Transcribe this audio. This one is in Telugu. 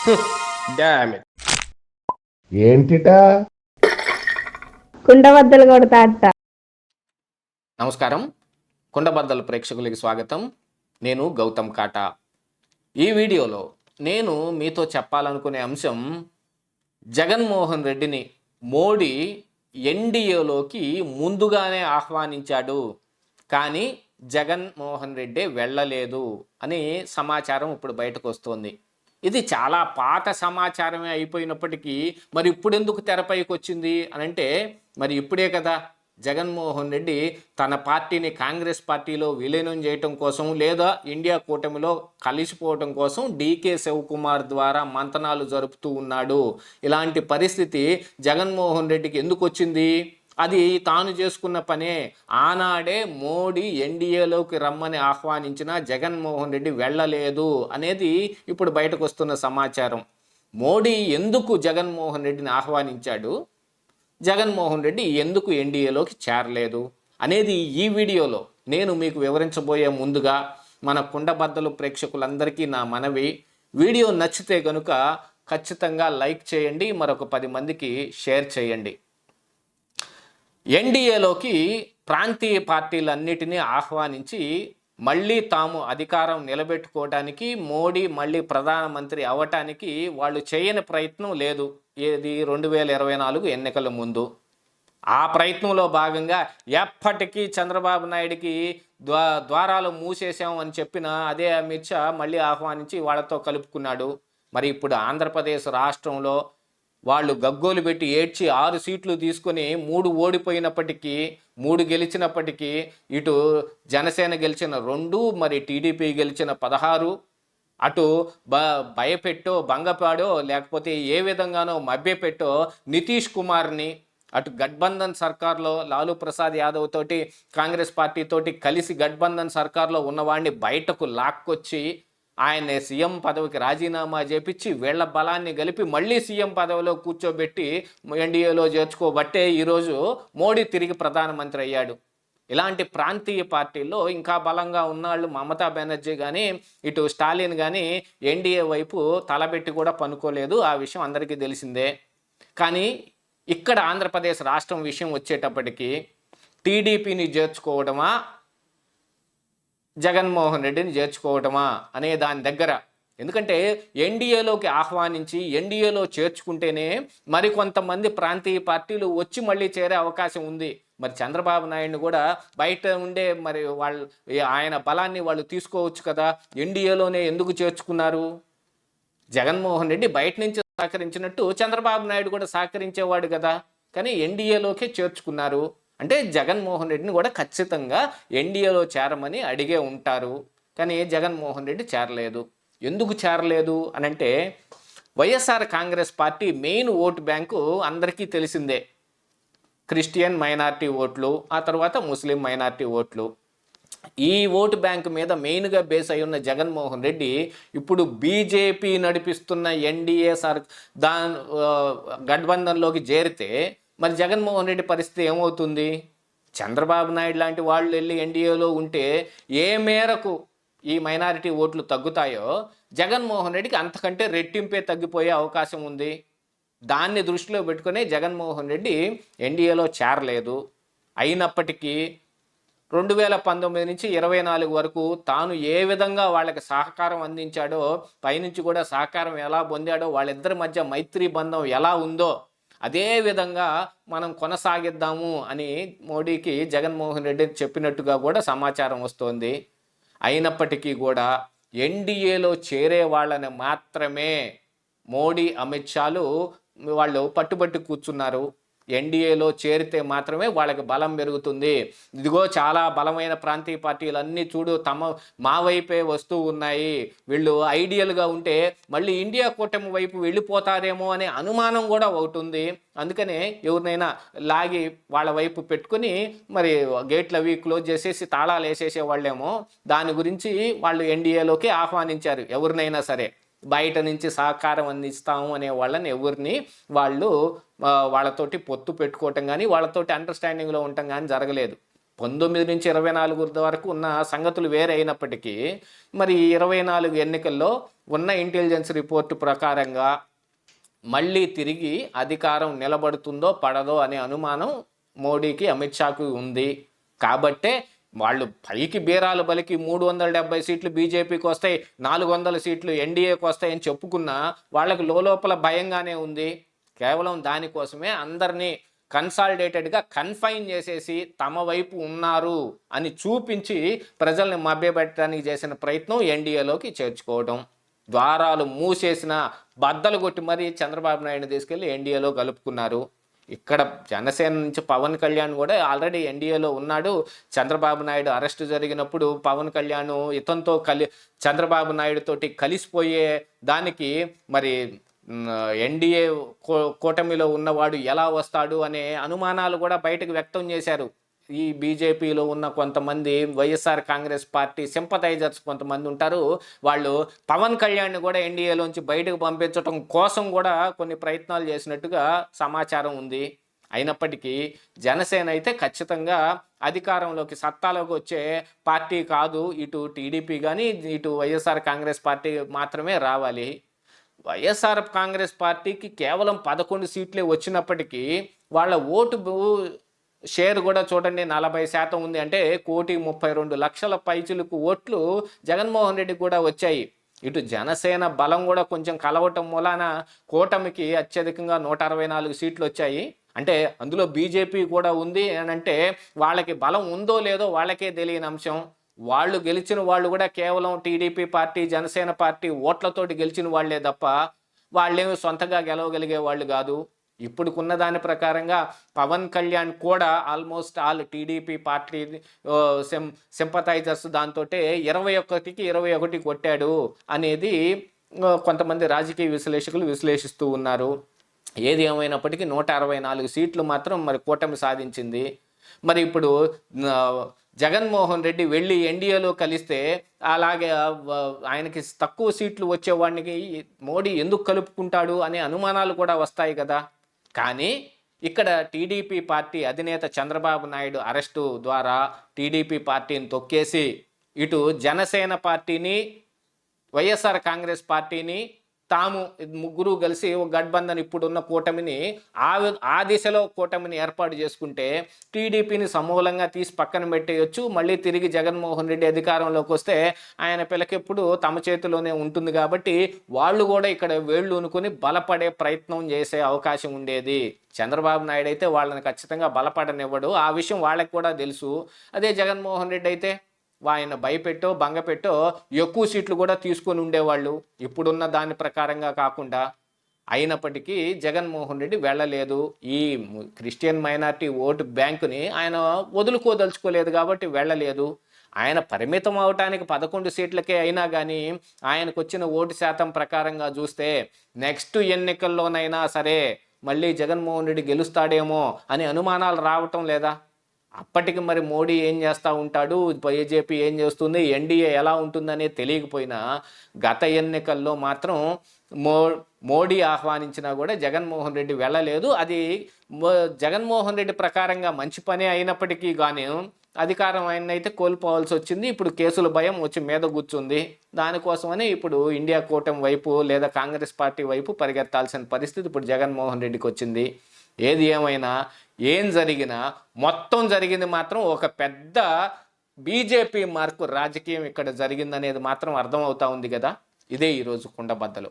ఏంటిటా? కుండబద్దలు కొడతా అట్ట నమస్కారం. కుండబద్దల ప్రేక్షకులకి స్వాగతం. నేను గౌతమ్ కాటా. ఈ వీడియోలో నేను మీతో చెప్పాలనుకునే అంశం జగన్మోహన్ రెడ్డిని మోడీ ఎన్డీఏలోకి ముందుగానే ఆహ్వానించాడు. కానీ జగన్మోహన్ రెడ్డి వెళ్ళలేదు అని సమాచారం ఇప్పుడు బయటకు వస్తోంది. ఇది చాలా పాత సమాచారమే అయిపోయినప్పటికీ మరి ఇప్పుడు ఎందుకు తెరపైకి వచ్చింది అని అంటే మరి ఇప్పుడే కదా జగన్మోహన్ రెడ్డి తన పార్టీని కాంగ్రెస్ పార్టీలో విలీనం చేయటం కోసం లేదా ఇండియా కూటమిలో కలిసిపోవటం కోసం డీకే శివకుమార్ ద్వారా మంతనాలు జరుపుతూ ఉన్నాడు. ఇలాంటి పరిస్థితి జగన్మోహన్ రెడ్డికి ఎందుకు వచ్చింది అది తాను చేసుకున్న పనే. ఆనాడే మోడీ ఎన్డీఏలోకి రమ్మని ఆహ్వానించిన జగన్మోహన్ రెడ్డి వెళ్ళలేదు అనేది ఇప్పుడు బయటకు వస్తున్న సమాచారం. మోడీ ఎందుకు జగన్మోహన్ రెడ్డిని ఆహ్వానించాడు? జగన్మోహన్ రెడ్డి ఎందుకు ఎన్డీఏలోకి చేరలేదు? అనేది ఈ వీడియోలో నేను మీకు వివరించబోయే ముందుగా మన కుండబద్దలు ప్రేక్షకులందరికీ నా మనవి. వీడియో నచ్చితే కనుక ఖచ్చితంగా లైక్ చేయండి మరొక పది మందికి షేర్ చేయండి. ఎన్డీఏలోకి ప్రాంతీయ పార్టీలన్నిటినీ ఆహ్వానించి మళ్ళీ తాము అధికారం నిలబెట్టుకోవడానికి మోడీ మళ్ళీ ప్రధానమంత్రి అవ్వటానికి వాళ్ళు చేయని ప్రయత్నం లేదు. ఏది? రెండు వేల ఇరవై నాలుగు ఎన్నికల ముందు. ఆ ప్రయత్నంలో భాగంగా ఎప్పటికీ చంద్రబాబు నాయుడికి ద్వా ద్వారాలు మూసేసాం అని చెప్పిన అదే అమిత్ షా మళ్ళీ ఆహ్వానించి వాళ్ళతో కలుపుకున్నాడు. మరి ఇప్పుడు ఆంధ్రప్రదేశ్ రాష్ట్రంలో వాళ్ళు గగ్గోలు పెట్టి ఏడ్చి ఆరు సీట్లు తీసుకొని మూడు ఓడిపోయినప్పటికీ మూడు గెలిచినప్పటికీ ఇటు జనసేన గెలిచిన రెండు మరి టీడీపీ గెలిచిన పదహారు. అటు బ భయపెట్టో భంగపాడో లేకపోతే ఏ విధంగానో మభ్యపెట్టో నితీష్ కుమార్ని అటు గఠబంధన్ సర్కార్లో లాలూ ప్రసాద్ యాదవ్ తోటి కాంగ్రెస్ పార్టీ తోటి కలిసి గట్బంధన్ సర్కార్లో ఉన్నవాడిని బయటకు లాక్కొచ్చి ఆయన సీఎం పదవికి రాజీనామా చేపించి వీళ్ళ బలాన్ని కలిపి మళ్ళీ సీఎం పదవిలో కూర్చోబెట్టి ఎన్డీఏలో చేర్చుకోబట్టే ఈరోజు మోడీ తిరిగి ప్రధానమంత్రి అయ్యాడు. ఇలాంటి ప్రాంతీయ పార్టీల్లో ఇంకా బలంగా ఉన్నాళ్ళు మమతా బెనర్జీ కానీ ఇటు స్టాలిన్ కానీ ఎన్డీఏ వైపు తలబెట్టి కూడా పనుకోలేదు. ఆ విషయం అందరికీ తెలిసిందే. కానీ ఇక్కడ ఆంధ్రప్రదేశ్ రాష్ట్రం విషయం వచ్చేటప్పటికి టీడీపీని చేర్చుకోవడమా జగన్మోహన్ రెడ్డిని చేర్చుకోవటమా అనే దాని దగ్గర. ఎందుకంటే ఎన్డీఏలోకి ఆహ్వానించి ఎన్డీఏలో చేర్చుకుంటేనే మరికొంతమంది ప్రాంతీయ పార్టీలు వచ్చి మళ్ళీ చేరే అవకాశం ఉంది. మరి చంద్రబాబు నాయుడు కూడా బయట ఉండే మరి వాళ్ళు ఆయన బలాన్ని వాళ్ళు తీసుకోవచ్చు కదా. ఎన్డీఏలోనే ఎందుకు చేర్చుకున్నారు? జగన్మోహన్ రెడ్డి బయట నుంచి సహకరించినట్టు చంద్రబాబు నాయుడు కూడా సహకరించేవాడు కదా. కానీ ఎన్డీఏలోకే చేర్చుకున్నారు. అంటే జగన్మోహన్ రెడ్డిని కూడా ఖచ్చితంగా ఎన్డీఏలో చేరమని అడిగే ఉంటారు. కానీ జగన్మోహన్ రెడ్డి చేరలేదు. ఎందుకు చేరలేదు అని అంటే YSR Congress party main vote bank అందరికీ తెలిసిందే. క్రిస్టియన్ మైనార్టీ ఓట్లు ఆ తర్వాత ముస్లిం మైనార్టీ ఓట్లు. ఈ ఓటు బ్యాంక్ మీద మెయిన్గా బేస్ అయి ఉన్న జగన్మోహన్ రెడ్డి ఇప్పుడు బీజేపీ నడిపిస్తున్న ఎన్డీఏ సార్ దా గఠబంధంలోకి చేరితే మరి జగన్మోహన్ రెడ్డి పరిస్థితి ఏమవుతుంది? చంద్రబాబు నాయుడు లాంటి వాళ్ళు వెళ్ళి ఎన్డీఏలో ఉంటే ఏ మేరకు ఈ మైనారిటీ ఓట్లు తగ్గుతాయో జగన్మోహన్ రెడ్డికి అంతకంటే రెట్టింపే తగ్గిపోయే అవకాశం ఉంది. దాన్ని దృష్టిలో పెట్టుకుని జగన్మోహన్ రెడ్డి ఎన్డీఏలో చేరలేదు. అయినప్పటికీ రెండు వేల పంతొమ్మిది నుంచి ఇరవై నాలుగు వరకు తాను ఏ విధంగా వాళ్ళకి సహకారం అందించాడో పైనుంచి కూడా సహకారం ఎలా పొందాడో వాళ్ళిద్దరి మధ్య మైత్రీ బంధం ఎలా ఉందో అదే విధంగా మనం కొనసాగిద్దాము అని మోడీకి జగన్మోహన్ రెడ్డి చెప్పినట్టుగా కూడా సమాచారం వస్తోంది. అయినప్పటికీ కూడా ఎన్డీఏలో చేరే వాళ్ళని మాత్రమే మోడీ అమిత్ షాలు వాళ్ళు పట్టుబట్టి కూర్చున్నారు. ఎన్డీఏలో చేరితే మాత్రమే వాళ్ళకి బలం పెరుగుతుంది. ఇదిగో చాలా బలమైన ప్రాంతీయ పార్టీలు అన్నీ చూడు తమ మా వైపే వస్తూ ఉన్నాయి. వీళ్ళు ఐడియల్గా ఉంటే మళ్ళీ ఇండియా కూటమి వైపు వెళ్ళిపోతారేమో అనే అనుమానం కూడా ఒకటి ఉంది. అందుకనే ఎవరినైనా లాగి వాళ్ళ వైపు పెట్టుకుని మరి గేట్లు అవి క్లోజ్ చేసేసి తాళాలు వేసేసే వాళ్ళేమో దాని గురించి వాళ్ళు ఎన్డీఏలోకి ఆహ్వానించారు ఎవరినైనా సరే. బయట నుంచి సహకారం అందిస్తాము అనే వాళ్ళని ఎవరిని వాళ్ళు వాళ్ళతోటి పొత్తు పెట్టుకోవటం కానీ వాళ్ళతోటి అండర్స్టాండింగ్లో ఉండటం కానీ జరగలేదు. పంతొమ్మిది నుంచి ఇరవై నాలుగు వరకు ఉన్న సంగతులు వేరే అయినప్పటికీ మరి ఇరవై నాలుగు ఎన్నికల్లో ఉన్న ఇంటెలిజెన్స్ రిపోర్టు ప్రకారంగా మళ్ళీ తిరిగి అధికారం నిలబడుతుందో పడదో అనే అనుమానం మోడీకి అమిత్ షాకు ఉంది. కాబట్టే వాళ్ళు పైకి బీరాలు బలికి మూడు వందల డెబ్బై సీట్లు బీజేపీకి వస్తాయి నాలుగు వందల సీట్లు ఎన్డీఏకి వస్తాయని చెప్పుకున్నా వాళ్ళకి లోపల భయంగానే ఉంది. కేవలం దానికోసమే అందరినీ కన్సాలిడేటెడ్గా కన్ఫైన్ చేసేసి తమ వైపు ఉన్నారు అని చూపించి ప్రజల్ని మభ్యపెట్టడానికి చేసిన ప్రయత్నం ఎన్డీఏలోకి చేర్చుకోవడం ద్వారాలు మూసేసిన బద్దలు కొట్టి మరీ చంద్రబాబు నాయుడు తీసుకెళ్ళి ఎన్డీఏలో కలుపుకున్నారు. ఇక్కడ జనసేన నుంచి పవన్ కళ్యాణ్ కూడా ఆల్రెడీ ఎన్డీఏలో ఉన్నాడు. చంద్రబాబు నాయుడు అరెస్ట్ జరిగినప్పుడు పవన్ కళ్యాణ్ ఇతనితో కలి చంద్రబాబు నాయుడు తోటి కలిసిపోయే దానికి మరి ఎన్డీఏ కూటమిలో ఉన్నవాడు ఎలా వస్తాడు అనే అనుమానాలు కూడా బయటకు వ్యక్తం చేశారు. ఈ బీజేపీలో ఉన్న కొంతమంది వైఎస్ఆర్ కాంగ్రెస్ పార్టీ సింపథైజర్స్ కొంతమంది ఉంటారు. వాళ్ళు పవన్ కళ్యాణ్ కూడా ఎన్డీఏలోంచి బయటకు పంపించడం కోసం కూడా కొన్ని ప్రయత్నాలు చేసినట్టుగా సమాచారం ఉంది. అయినప్పటికీ జనసేన అయితే ఖచ్చితంగా అధికారంలోకి సత్తాలోకి వచ్చే పార్టీ కాదు. ఇటు టీడీపీ కానీ ఇటు వైఎస్ఆర్ కాంగ్రెస్ పార్టీ మాత్రమే రావాలి. వైఎస్ఆర్ కాంగ్రెస్ పార్టీకి కేవలం పదకొండు సీట్లే వచ్చినప్పటికీ వాళ్ళ ఓటు షేర్ కూడా చూడండి నలభై శాతం ఉంది అంటే కోటి ముప్పై రెండు లక్షల పైచులకు ఓట్లు జగన్మోహన్ రెడ్డికి కూడా వచ్చాయి. ఇటు జనసేన బలం కూడా కొంచెం కలవటం మూలాన కూటమికి అత్యధికంగా నూట అరవై నాలుగు సీట్లు వచ్చాయి. అంటే అందులో బీజేపీ కూడా ఉంది అని అంటే వాళ్ళకి బలం ఉందో లేదో వాళ్ళకే తెలియని అంశం. వాళ్ళు గెలిచిన వాళ్ళు కూడా కేవలం టీడీపీ పార్టీ జనసేన పార్టీ ఓట్లతోటి గెలిచిన వాళ్ళే తప్ప వాళ్ళేమి సొంతగా గెలవగలిగే వాళ్ళు కాదు. ఇప్పుడుకున్న దాని ప్రకారంగా పవన్ కళ్యాణ్ కూడా ఆల్మోస్ట్ ఆల్ టీడీపీ పార్టీ ఓ, సిం సింపథైజర్స్ దాంతో ఇరవై ఒకటికి ఇరవై ఒకటి కొట్టాడు అనేది కొంతమంది రాజకీయ విశ్లేషకులు విశ్లేషిస్తూ ఉన్నారు. ఏది ఏమైనప్పటికీ నూట అరవై నాలుగు సీట్లు మాత్రం మరి కూటమి సాధించింది. మరి ఇప్పుడు జగన్మోహన్ రెడ్డి వెళ్ళి ఎన్డీఏలో కలిస్తే అలాగే ఆయనకి తక్కువ సీట్లు వచ్చేవాడికి మోడీ ఎందుకు కలుపుకుంటాడు అనే అనుమానాలు కూడా వస్తాయి కదా. కానీ ఇక్కడ టీడీపీ పార్టీ అధినేత చంద్రబాబు నాయుడు అరెస్టు ద్వారా టీడీపీ పార్టీని తొక్కేసి ఇటు జనసేన పార్టీని వైఎస్ఆర్ కాంగ్రెస్ పార్టీని తాము ముగ్గురు కలిసి ఒక గఠబంధన్ ఇప్పుడున్న కూటమిని ఆ ఆ దిశలో కూటమిని ఏర్పాటు చేసుకుంటే టీడీపీని సమూలంగా తీసి పక్కన పెట్టేయొచ్చు. మళ్ళీ తిరిగి జగన్మోహన్ రెడ్డి అధికారంలోకి వస్తే ఆయన పిల్లకెప్పుడు తమ చేతిలోనే ఉంటుంది కాబట్టి వాళ్ళు కూడా ఇక్కడ వేళ్ళు ఉనుకొని బలపడే ప్రయత్నం చేసే అవకాశం ఉండేది. చంద్రబాబు నాయుడు అయితే వాళ్ళని ఖచ్చితంగా బలపడనివ్వడు. ఆ విషయం వాళ్ళకి కూడా తెలుసు. అదే జగన్మోహన్ రెడ్డి అయితే ఆయన భయపెట్టో బంగపెట్టో ఎక్కువ సీట్లు కూడా తీసుకొని ఉండేవాళ్ళు. ఇప్పుడున్న దాని ప్రకారంగా కాకుండా అయినప్పటికీ జగన్మోహన్ రెడ్డి వెళ్ళలేదు. ఈ క్రిస్టియన్ మైనార్టీ ఓటు బ్యాంకుని ఆయన వదులుకోదలుచుకోలేదు కాబట్టి వెళ్ళలేదు. ఆయన పరిమితం అవటానికి పదకొండు సీట్లకే అయినా కానీ ఆయనకు వచ్చిన ఓటు శాతం ప్రకారంగా చూస్తే నెక్స్ట్ ఎన్నికల్లోనైనా సరే మళ్ళీ జగన్మోహన్ రెడ్డి గెలుస్తాడేమో అని అనుమానాలు రావటం లేదా? అప్పటికి మరి మోడీ ఏం చేస్తూ ఉంటాడు? బీజేపీ ఏం చేస్తుంది? ఎన్డీఏ ఎలా ఉంటుందనే తెలియకపోయినా గత ఎన్నికల్లో మాత్రం మో మోడీ ఆహ్వానించినా కూడా జగన్మోహన్ రెడ్డి వెళ్ళలేదు. అది జగన్మోహన్ రెడ్డి ప్రకారంగా మంచి పని అయినప్పటికీ కానీ అధికారం ఆయన అయితే కోల్పోవాల్సి వచ్చింది. ఇప్పుడు కేసుల భయం వచ్చి మీద కూర్చుంది. దానికోసమని ఇప్పుడు ఇండియా కూటమి వైపు లేదా కాంగ్రెస్ పార్టీ వైపు పరిగెత్తాల్సిన పరిస్థితి ఇప్పుడు జగన్మోహన్ రెడ్డికి వచ్చింది. ఏది ఏమైనా ఏం జరిగినా మొత్తం జరిగింది మాత్రం ఒక పెద్ద బీజేపీ మార్పు రాజకీయం ఇక్కడ జరిగిందనేది మాత్రం అర్థమవుతా ఉంది కదా? ఇదే ఈరోజు కుండబద్దలు